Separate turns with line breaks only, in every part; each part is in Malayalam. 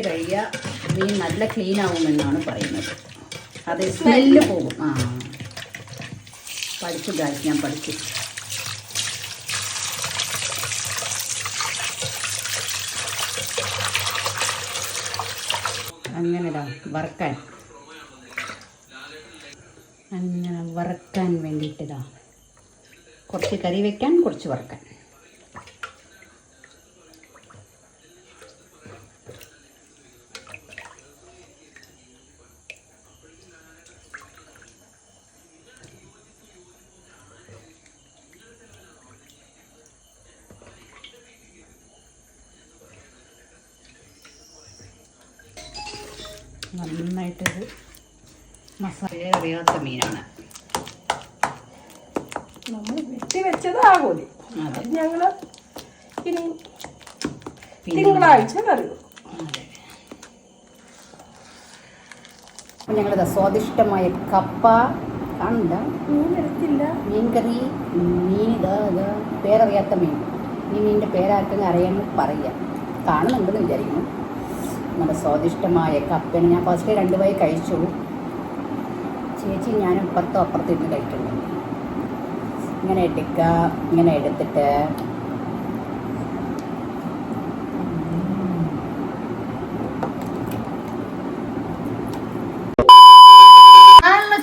കഴിയുക. മീൻ നല്ല ക്ലീൻ ആവുമെന്നാണ് പറയുന്നത്. അത് സ്മെല്ല് പോകും. ആ. പഠിച്ചു ഗായ്സ് ഞാൻ പഠിച്ചു. അങ്ങനെടാ വറക്കാൻ. അങ്ങനെ വറക്കാൻ വേണ്ടിയിട്ടതാ. കുറച്ച് കറി വെക്കാൻ കുറച്ച് വറക്കാൻ. നന്നായിട്ടത് മസാല അറിയാത്ത മീനാണ്.
നമ്മൾ വെട്ടി വെച്ചത് ആകൂലി ഞങ്ങൾ ഇനി തിങ്കളാഴ്ച കറി
ഞങ്ങളത് സ്വാദിഷ്ടമായ കപ്പ കണ്ട
മീൻ എടുത്തില്ല
മീൻകറി മീൻ ഇതാ പേരറിയാത്ത മീൻ. ഈ മീനിന്റെ പേരാർക്കെങ്കിലും അറിയാമെന്ന് പറയാം. കാണുന്നുണ്ടെന്ന് വിചാരിക്കുന്നു. നല്ല സ്വാദിഷ്ടമായ കപ്പയാണ് ഞാൻ ഫസ്റ്റ് രണ്ട് പൈ കഴിച്ചു. ചേച്ചി ഞാനും ഇപ്പുറത്തും അപ്പുറത്തിരുന്ന് കഴിക്കുന്നു. ഇങ്ങനെ എടുക്കുക ഇങ്ങനെ എടുത്തിട്ട്.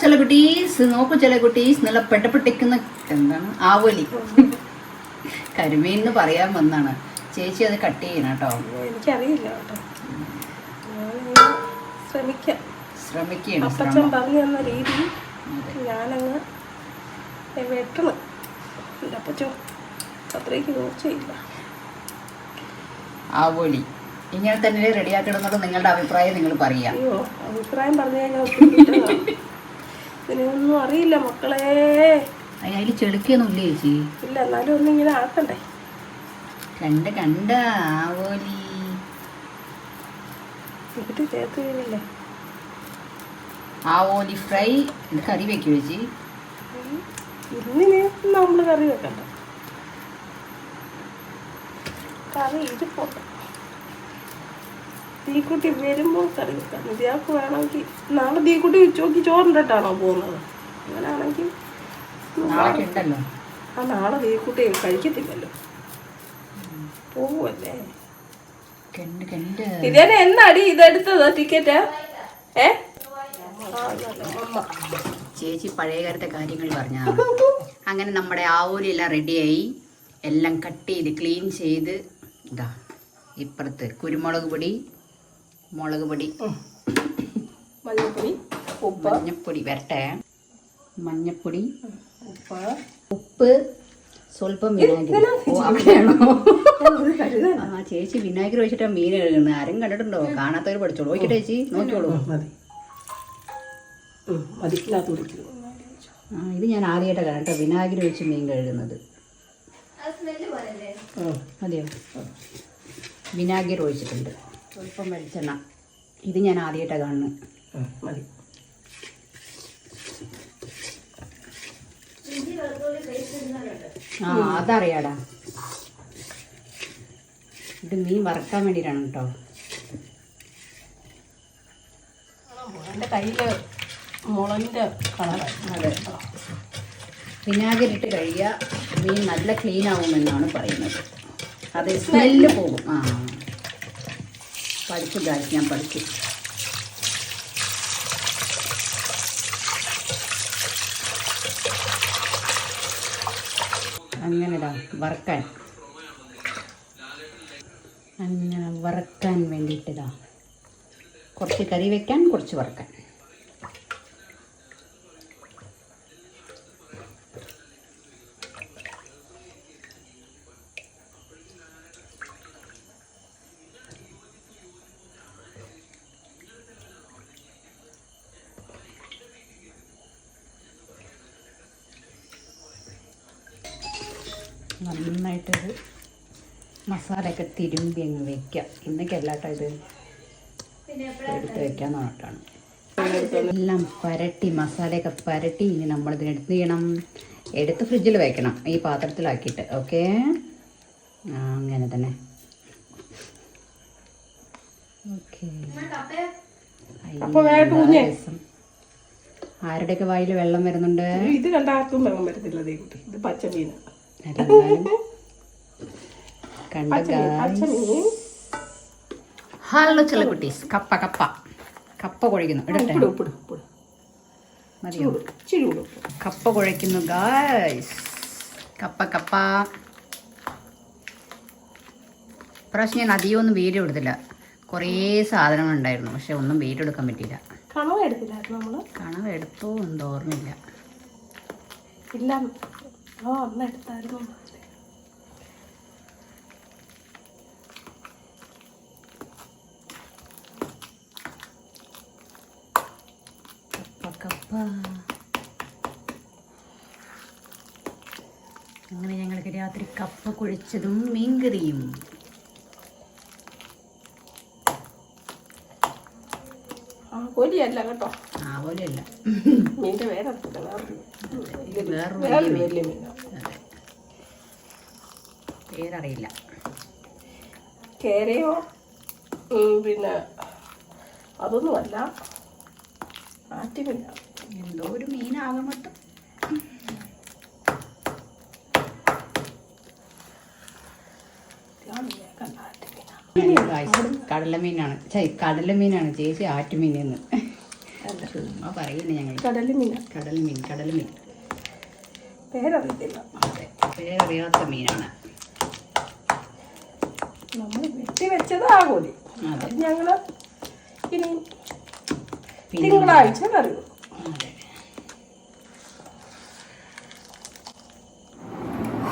ചില കുട്ടീസ് നോക്കൂ ചില കുട്ടീസ് നല്ല പെട്ടപ്പെട്ടിക്കുന്ന എന്താണ്? ആവലി. കരിമീൻ എന്ന് പറയാൻ വന്നാണ്. ചേച്ചി അത് കട്ട് ചെയ്യണം കേട്ടോ.
എനിക്കറിയില്ല കേട്ടോ. ശ്രമിക്കാം.
ശ്രമിക്കുകയാണ്
അപ്പച്ചൻ പറഞ്ഞു തന്ന രീതി. ഞാനങ്ങ് വെട്ടണം. എന്റെ അപ്പച്ചൻ അത്രയ്ക്ക് ദോഷയില്ല
ആവോലി ഇങ്ങനെ തന്നെ റെഡിയാക്കിടുന്നത് നിങ്ങളുടെ അഭിപ്രായം നിങ്ങൾ പറയാം
അയ്യോ അഭിപ്രായം പറഞ്ഞു കഴിഞ്ഞാൽ ഇതിനൊന്നും അറിയില്ല മക്കളെ.
അതിൽ ചെളുക്കിയൊന്നുമില്ല ചേച്ചി?
ഇല്ല എന്നാലും ഒന്നും ഇങ്ങനെ ആക്കണ്ടേ.
കണ്ട കണ്ട ആവോലി
ചേർത്ത് കഴിഞ്ഞില്ലേ?
ആവോലി ഫ്രൈ ഇത് കറി വെക്കും ചേച്ചി?
ഇന്നിന് നമ്മൾ കറി വെക്കണ്ട. കറി ഇരിപ്പുണ്ട് തീക്കുട്ടി വരുമ്പോൾ കറി വെക്കാം. ഇതിയാൾക്ക് വേണമെങ്കിൽ നാളെ തീക്കുട്ടി ഉച്ചോക്കി ചോറിന്റെട്ടാണോ പോകുന്നത്. അങ്ങനെയാണെങ്കിൽ ആ നാളെ തീക്കുട്ടി കഴിക്കത്തില്ലല്ലോ. പോവല്ലേ? ഇതേനെ എന്നാടി ഇതെടുത്തത് ടിക്കറ്റ് ഏ?
ചേച്ചി പഴയ പഴയകാലത്തെ കാര്യങ്ങൾ പറഞ്ഞ അങ്ങനെ നമ്മുടെ ആവോലി എല്ലാം റെഡിയായി എല്ലാം കട്ട് ചെയ്ത് ക്ലീൻ ചെയ്ത് ഇതാ ഇപ്പുറത്ത് കുരുമുളക് പൊടി മുളക് പൊടി
മഞ്ഞപ്പൊടി ഉപ്പ്.
മഞ്ഞപ്പൊടി വരട്ടെ. മഞ്ഞപ്പൊടി
ഉപ്പ്.
ഉപ്പ് സ്വല്പം വിനാഗിരി ഓ അവിടെയാണോ ആ ചേച്ചി വിനാഗിരി വെച്ചിട്ടാ മീൻ കഴുകുന്നത് ആരും കണ്ടിട്ടുണ്ടോ? കാണാത്തവർ പഠിച്ചോളൂ. നോക്കിട്ടെ ചേച്ചി? നോക്കിയോളൂ. ആ ഇത് ഞാൻ ആദ്യമായിട്ടാണ് കേട്ടോ. വിനാഗിരി വെച്ച് മീൻ കഴുകുന്നത്. അതെയോ വിനാഗിരി ഒഴിച്ചിട്ടുണ്ട്. സ്വല്പം വെളിച്ചെണ്ണ. ഇത് ഞാൻ ആദ്യമായിട്ടാണ് കാണുന്നത്.
മതി.
ആ അതറിയാടാ. ഇത് മീൻ വറക്കാൻ വേണ്ടിയിട്ടാണ് കേട്ടോ.
എന്റെ കയ്യിൽ മുളകിന്റെ കളറായി
അതെ. വിനാഗിരിട്ട് കഴിയുക മീൻ നല്ല ക്ലീൻ ആവുമെന്നാണ് പറയുന്നത്. അത് സ്മെല്ല്. പോകും. ആ. പഠിച്ചു ഗായ്സ് ഞാൻ പഠിച്ചു. അങ്ങനെടാ വറക്കാൻ. അങ്ങനെ വറക്കാൻ വേണ്ടിയിട്ടതാ. കുറച്ച് കറി വെക്കാൻ കുറച്ച് വറക്കാൻ. നന്നായിട്ടത് മസാലയൊക്കെ തിരുമ്പി അങ്ങ് വെക്കാം ഇന്നൊക്കെ ഇത് എടുത്ത് വെക്കാൻ പറഞ്ഞിട്ടാണ്. എല്ലാം പരട്ടി മസാലയൊക്കെ പരട്ടി ഇനി നമ്മളിതിന് എടുത്ത് ചെയ്യണം. എടുത്ത് ഫ്രിഡ്ജിൽ വെക്കണം ഈ പാത്രത്തിലാക്കിയിട്ട്. ഓക്കെ? അങ്ങനെ തന്നെ. ഓക്കെ. ആരുടെയൊക്കെ വായിൽ വെള്ളം വരുന്നുണ്ട്?
ഇത് രണ്ടാർക്കും വെള്ളം വരത്തില്ല ഇത് പച്ചമീനാ.
ഹലോ ചില കുട്ടീസ്. കപ്പ കപ്പ. കപ്പ കുഴയ്ക്കുന്നു. ഇടട്ടെ. മതിയോ? കപ്പ കുഴയ്ക്കുന്നു ഗായ്സ് കപ്പ കപ്പ. പ്രാവശ്യം ഞാൻ അധികം ഒന്നും വീഡിയോ എടുത്തില്ല. കുറേ സാധനങ്ങൾ ഉണ്ടായിരുന്നു പക്ഷെ ഒന്നും വീഡിയോ എടുക്കാൻ പറ്റിയില്ല.
കണവ എടുത്തില്ല നമ്മൾ
കണവ് എടുത്തോ എന്തോ ഓർമ്മയില്ല.
ഇല്ല. എടുത്തായിരുന്നു.
അങ്ങനെ ഞങ്ങൾക്ക് രാത്രി കപ്പ കുഴിച്ചതും മീൻകറിയും.
ആ കൊലിയല്ല കേട്ടോ.
പോലെയല്ല.
മീന്റെ വേറെ വേറൊരു
വലിയ പേരറിയില്ല.
കേരയോ? പിന്നെ അതൊന്നുമല്ല. ആറ്റുമീന
എന്തോ ഒരു മീനാകും
മൊത്തം
കടലമീനാണ്. കടലമീനാണ്. ചേച്ചി ആറ്റുമീൻ
കടൽ പേരറിയത്തില്ല.
അതെ പേരറിയാത്ത മീനാണ്.
നമ്മൾ വെട്ടി വെച്ചത് ആ
അതെ
ഇനി തിങ്കളാഴ്ച കറി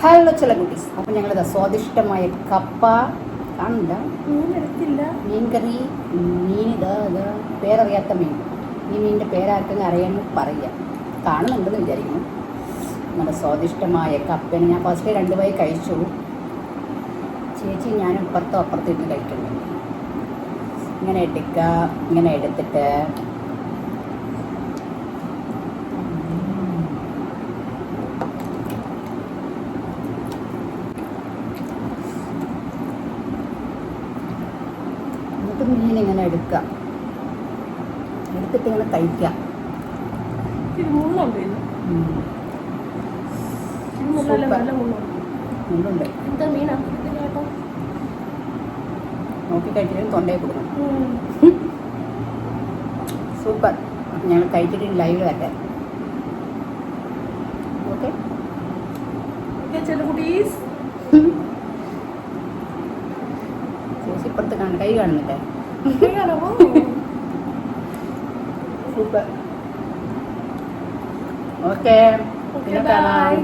ഹലോ ചില കുട്ടീസ്. അപ്പൊ ഞങ്ങളിത് സ്വാദിഷ്ടമായ കപ്പ കാണണ്ട
മീൻ എടുത്തില്ല.
മീൻകറി മീൻ ഇതാ ഇതാ. പേരറിയാത്ത മീൻ. ഈ മീനിന്റെ പേരാർക്കും അറിയാമെന്ന് പറയുക കാണുന്നുണ്ടെന്ന് വിചാരിക്കുന്നു. നമ്മുടെ സ്വാദിഷ്ടമായ കപ്പന് ഞാൻ ഫസ്റ്റ് രണ്ട് വൈ കഴിച്ചു. ചേച്ചി ഞാൻ ഇപ്പുറത്തും അപ്പുറത്തും ഇരുന്ന് കഴിക്കുന്നു. ഇങ്ങനെ എടുക്കുക ഇങ്ങനെ എടുത്തിട്ട്. എന്നിട്ട് മീൻ ഇങ്ങനെ എടുക്കുക എടുത്തിട്ട് ഇങ്ങനെ കഴിക്കുക
ഇത് മുള്ളുണ്ട് ഇന്ന്
ഉം.
ഇന്ന് നല്ല നല്ല മുള്ളുണ്ട്
മുള്ളുണ്ട്
എന്താ ഇങ്ങനെ ഇത് കേട്ടോ.
നോക്കി കഴിച്ചിട്ട് തൊണ്ടയിൽ കൊടുക്കണം. സൂപ്പർ. ഞാൻ ഞങ്ങൾ കഴിച്ചിട്ട് ലൈവ് വരട്ടെ. ഓക്കെ? ചേച്ചി ഇപ്പുറത്ത് കാണും കൈ കാണുന്നില്ലേ? സൂപ്പർ ഓക്കെ
ഓക്കെ
പിന്നെ കാണാം
ബൈ